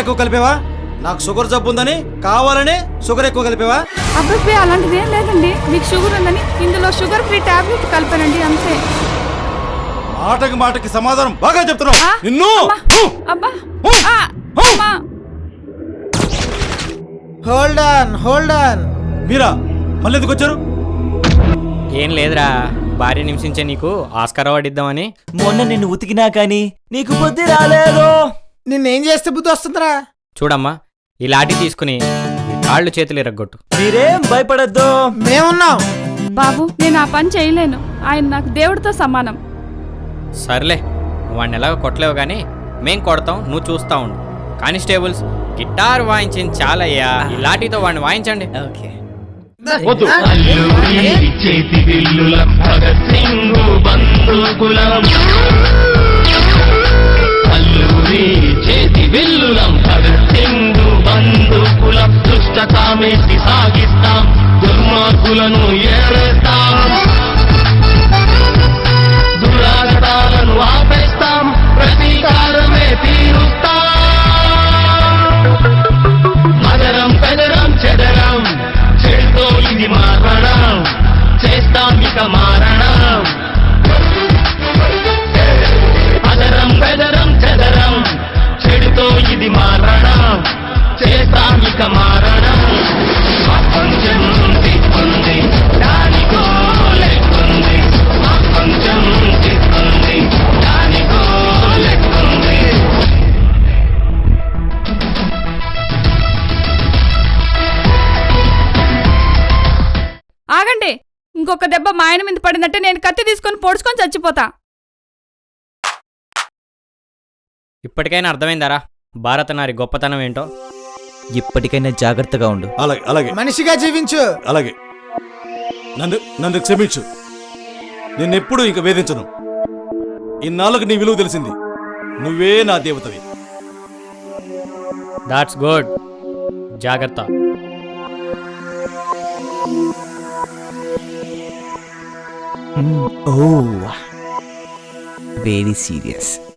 ఎక్కువ కలిపేవా? నాకు షుగర్ జబ్బు ఉందని కావాలని షుగర్ ఎక్కువ కలిపేవా? అబ్బాయి అలాంటిది ఏం లేదండి. మీకు షుగర్ ఉందని ఇందులో షుగర్ ఫ్రీ టాబ్లెట్ కలిపానండి అంతే. మాటకి మాటకి సమాధానం బాగా చెప్తున్నావు. నిన్ను! అబ్బా. Hold on hold on. మీరా? మళ్ళీ ఎందుకు వచ్చారు? ఏం లేదురా. భార్య నిమిషించే నీకు ఆస్కార్ అవార్డు ఇద్దామని. మొన్న నిన్ను ఉతికినా కానీ నీకు బుద్ధి రాలేదు. నిన్నేం చేస్తే బుద్ధి వస్తుందిరా? చూడమ్మా ఈ లాఠీ తీసుకుని ఈ కాళ్ళు చేతులు ఇరగొట్టు మీరేం భయపడద్దు. మేమున్నాం. బాబు నేను ఆ పని చేయలేను. ఆయన నాకు దేవుడితో సమానం. సర్లే వాడిని ఎలాగో కొట్టలేవు కానీ మేం కొడతాం నువ్వు చూస్తా ఉండు. కానిస్టేబుల్స్ గిటార్ వాయించింది చాలయ్యా. ఈ లాఠీతో వాడిని వాయించండి. ఓకే. చేతి సాగిస్తాం. దుర్మార్గులను ఏ ఇంకొక దెబ్బ మా ఆయన మీద పడినట్టే నేను కత్తి తీసుకొని పొడుచుకొని చచ్చిపోతా. ఇప్పటికైనా అర్థమైందారా? భారత నారి గొప్పతనం ఏంటో? ఇప్పటికైనా జాగ్రత్తగా ఉండు. అలాగే అలాగే. మనిషిగా జీవించు. అలాగే. నన్ను నన్ను క్షమించు. నిన్నెప్పుడు ఇంక వేధించను. ఇన్నాళ్ళకు నీ విలువ తెలిసింది. నువ్వే నా దేవతవి. దాట్స్ గుడ్ జాగ్రత్త. Mm. Oh, very serious.